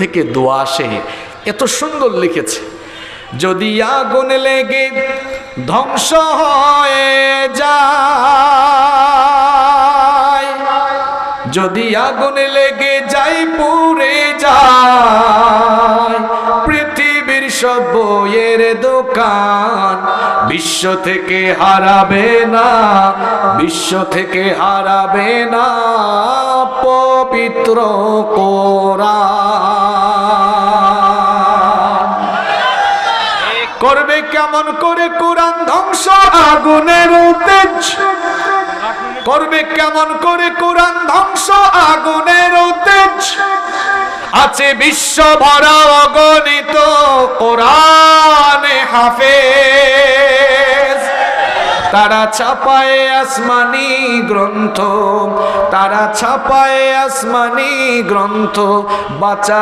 থেকে দোয়া আসে। এত সুন্দর লিখেছে। যদি আগুন লেগে ধ্বংস হয়ে যায়, যদি আগুন লেগে যাই পুড়ে যায়, পৃথিবীর সব বইয়ের দোকান বিশ্ব থেকে হারাবে না, বিশ্ব থেকে হারাবে না, পবিত্র কোরআন। করবে কেমন করে কোরআন ধ্বংস? আগুনের তেজ করবে কেমন করে কোরআন ধ্বংস? আগুনের তেজ আছে বিশ্ব ভরা অগণিত কোরআনে হাফেজ। তারা ছাপায় আসমানি গ্রন্থ। তারা ছাপায় আসমানি গ্রন্থ। বাঁচা